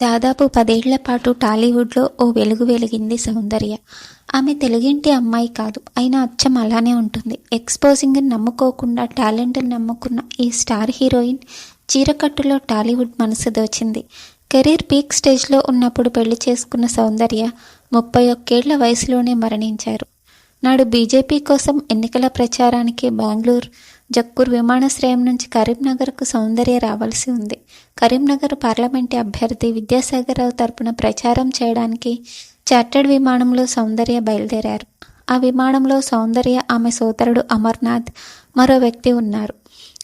దాదాపు పదేళ్ళ పాటు టాలీవుడ్లో ఓ వెలుగు వెలిగింది సౌందర్య. ఆమె తెలుగింటి అమ్మాయి కాదు అయినా అచ్చం అలానే ఉంటుంది. ఎక్స్పోజింగ్ని నమ్ముకోకుండా టాలెంట్ని నమ్ముకున్న ఈ స్టార్ హీరోయిన్ చీరకట్టులో టాలీవుడ్ మనసు దోచింది. కెరీర్ పీక్ స్టేజ్లో ఉన్నప్పుడు పెళ్ళి చేసుకున్న సౌందర్య ముప్పై ఒక్కేళ్ళ వయసులోనే మరణించారు. నాడు బీజేపీ కోసం ఎన్నికల ప్రచారానికి బెంగళూరు జక్కూర్ విమానాశ్రయం నుంచి కరీంనగర్కు సౌందర్య రావాల్సి ఉంది. కరీంనగర్ పార్లమెంటు అభ్యర్థి విద్యాసాగరరావు తరపున ప్రచారం చేయడానికి చార్టర్డ్ విమానంలో సౌందర్య బయలుదేరారు. ఆ విమానంలో సౌందర్య ఆమె సోదరుడు అమర్నాథ్ మరో వ్యక్తి ఉన్నారు.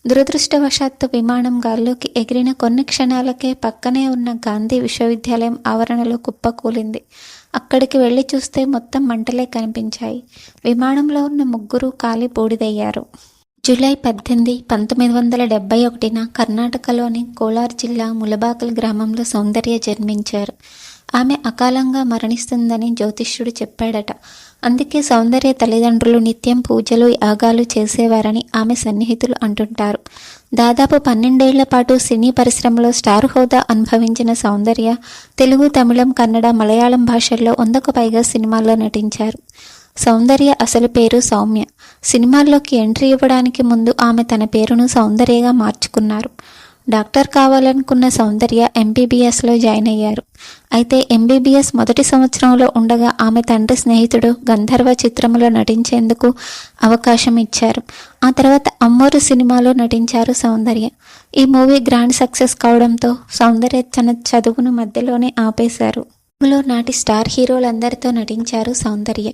దురదృష్టవశాత్తు విమానం గాల్లోకి ఎగిరిన కొన్ని క్షణాలకే పక్కనే ఉన్న గాంధీ విశ్వవిద్యాలయం ఆవరణలో కుప్పకూలింది. అక్కడికి వెళ్ళి చూస్తే మొత్తం మంటలే కనిపించాయి. విమానంలో ఉన్న ముగ్గురు కాలి బూడిదయ్యారు. జూలై పద్దెనిమిది పంతొమ్మిది వందల డెబ్బై ఒకటిన కర్ణాటకలోని కోలార్ జిల్లా ములబాకల్ గ్రామంలో సౌందర్య జన్మించారు. ఆమె అకాలంగా మరణిస్తుందని జ్యోతిష్యుడు చెప్పాడట. అందుకే సౌందర్య తల్లిదండ్రులు నిత్యం పూజలు యాగాలు చేసేవారని ఆమె సన్నిహితులు అంటుంటారు. దాదాపు పన్నెండేళ్ళ పాటు సినీ పరిశ్రమలో స్టార్ హోదా అనుభవించిన సౌందర్య తెలుగు తమిళం కన్నడ మలయాళం భాషల్లో వందకు పైగా సినిమాల్లో నటించారు. సౌందర్య అసలు పేరు సౌమ్య. సినిమాల్లోకి ఎంట్రీ ఇవ్వడానికి ముందు ఆమె తన పేరును సౌందర్యగా మార్చుకున్నారు. డాక్టర్ కావాలనుకున్న సౌందర్య ఎంబీబీఎస్లో జాయిన్ అయ్యారు. అయితే ఎంబీబీఎస్ మొదటి సంవత్సరంలో ఉండగా ఆమె తండ్రి స్నేహితుడు గంధర్వ చిత్రంలో నటించేందుకు అవకాశం ఇచ్చారు. ఆ తర్వాత అమ్మోరు సినిమాలో నటించారు సౌందర్య. ఈ మూవీ గ్రాండ్ సక్సెస్ కావడంతో సౌందర్య తన చదువును మధ్యలోనే ఆపేశారు. లో నాటి స్టార్ హీరోలందరితో నటించారు సౌందర్య.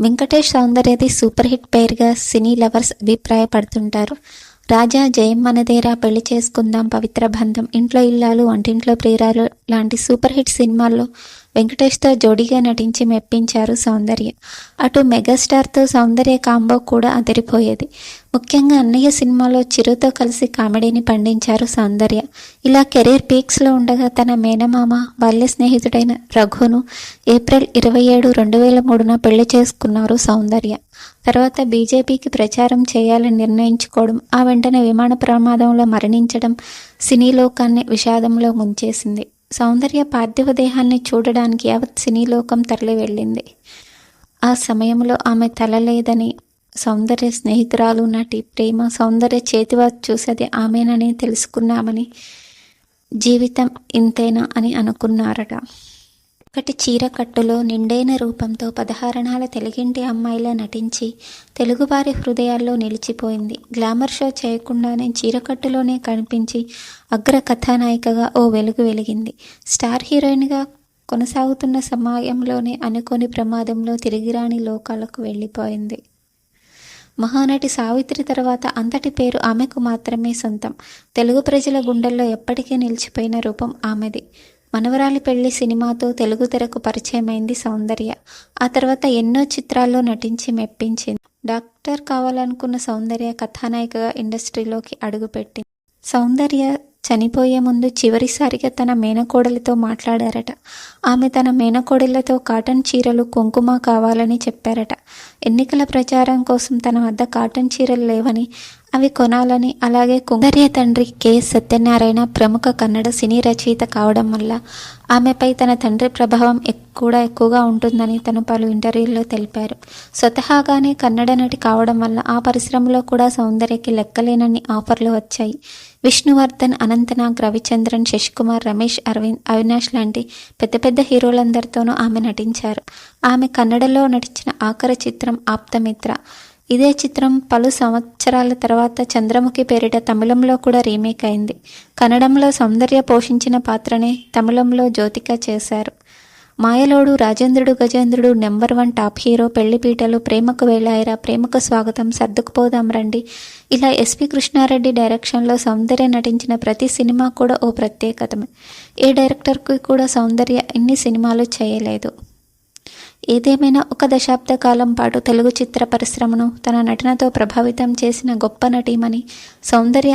వెంకటేష్ సౌందర్యది సూపర్ హిట్ పేరుగా సినీ లవర్స్ అభిప్రాయపడుతుంటారు. రాజా జయం మనదేరా పెళ్ళి చేసుకుందాం పవిత్ర బంధం ఇంట్లో ఇల్లాలు వంటింట్లో ప్రియురాలు లాంటి సూపర్ హిట్ సినిమాల్లో వెంకటేష్తో జోడీగా నటించి మెప్పించారు సౌందర్య. అటు మెగాస్టార్తో సౌందర్య కాంబో కూడా అదిరిపోయేది. ముఖ్యంగా అన్నయ్య సినిమాలో చిరుతో కలిసి కామెడీని పండించారు సౌందర్య. ఇలా కెరీర్ పీక్స్లో ఉండగా తన మేనమామ బాల్య స్నేహితుడైన రఘును ఏప్రిల్ ఇరవై ఏడు రెండు వేల మూడున పెళ్ళి చేసుకున్నారు సౌందర్య. తర్వాత బీజేపీకి ప్రచారం చేయాలని నిర్ణయించుకోవడం ఆ వెంటనే విమాన ప్రమాదంలో మరణించడం సినీ లోకాన్ని విషాదంలో ముంచేసింది. సౌందర్య పార్థివ దేహాన్ని చూడడానికి యావత్ సినీ లోకం తరలి వెళ్ళింది ఆ సమయంలో ఆమె తల లేదని సౌందర్య స్నేహితురాలు నటి ప్రేమ సౌందర్య చేతివారు చూసేది ఆమెనని తెలుసుకున్నామని జీవితం ఇంతేనా అని అనుకున్నారట. ఒకటి చీర కట్టులో నిండైన రూపంతో పదహారణాల తెలుగింటి అమ్మాయిలా నటించి తెలుగువారి హృదయాల్లో నిలిచిపోయింది. గ్లామర్ షో చేయకుండానే చీరకట్టులోనే కనిపించి అగ్ర కథానాయికగా ఓ వెలుగు వెలిగింది. స్టార్ హీరోయిన్గా కొనసాగుతున్న సమయంలోనే అనుకోని ప్రమాదంలో తిరిగిరాని లోకాలకు వెళ్ళిపోయింది. మహానటి సావిత్రి తర్వాత అంతటి పేరు ఆమెకు మాత్రమే సొంతం. తెలుగు ప్రజల గుండెల్లో ఎప్పటికీ నిలిచిపోయిన రూపం ఆమెది. మనవరాలి పెళ్ళి సినిమాతో తెలుగు తెరకు పరిచయమైంది సౌందర్య. ఆ తర్వాత ఎన్నో చిత్రాల్లో నటించి మెప్పించింది. డాక్టర్ కావాలనుకున్న సౌందర్య కథానాయికగా ఇండస్ట్రీలోకి అడుగుపెట్టింది. సౌందర్య చనిపోయే ముందు చివరిసారిగా తన మేనకోడలితో మాట్లాడారట. ఆమె తన మేనకోడళ్ళతో కాటన్ చీరలు కుంకుమ కావాలని చెప్పారట. ఎన్నికల ప్రచారం కోసం తన వద్ద కాటన్ చీరలు లేవని అవి కొనాలని అలాగే కుంగర్య తండ్రి కె. సత్యనారాయణ ప్రముఖ కన్నడ సినీ రచయిత కావడం వల్ల ఆమెపై తన తండ్రి ప్రభావం కూడా ఎక్కువగా ఉంటుందని తను పలు ఇంటర్వ్యూల్లో తెలిపారు. స్వతహాగానే కన్నడ నటి కావడం వల్ల ఆ పరిశ్రమలో కూడా సౌందర్యకి లెక్కలేనన్ని ఆఫర్లు వచ్చాయి. విష్ణువర్ధన్ అనంతనాగ్ రవిచంద్రన్ శశికుమార్ రమేష్ అరవింద్ అవినాష్ లాంటి పెద్ద పెద్ద హీరోలందరితోనూ ఆమె నటించారు. ఆమె కన్నడలో నటించిన ఆఖరి చిత్రం ఆప్తమిత్ర. ఇదే చిత్రం పలు సంవత్సరాల తర్వాత చంద్రముఖి పేరిట తమిళంలో కూడా రీమేక్ అయింది. కన్నడంలో సౌందర్య పోషించిన పాత్రనే తమిళంలో జ్యోతిక చేశారు. Mayalodu Rajendrudu Gajendrudu number one top hero Pellipeetalu Premaku Velayera Premaku స్వాగతం సర్దుకుపోదాం రండి. ఇలా ఎస్పి కృష్ణారెడ్డి డైరెక్షన్లో సౌందర్య నటించిన ప్రతి సినిమా కూడా ఓ ప్రత్యేకతమే. ఏ డైరెక్టర్కి కూడా సౌందర్య ఇన్ని సినిమాలు చేయలేదు. ఏదేమైనా ఒక దశాబ్ద కాలం పాటు తెలుగు చిత్ర పరిశ్రమను తన నటనతో ప్రభావితం చేసిన గొప్ప నటీమణి సౌందర్య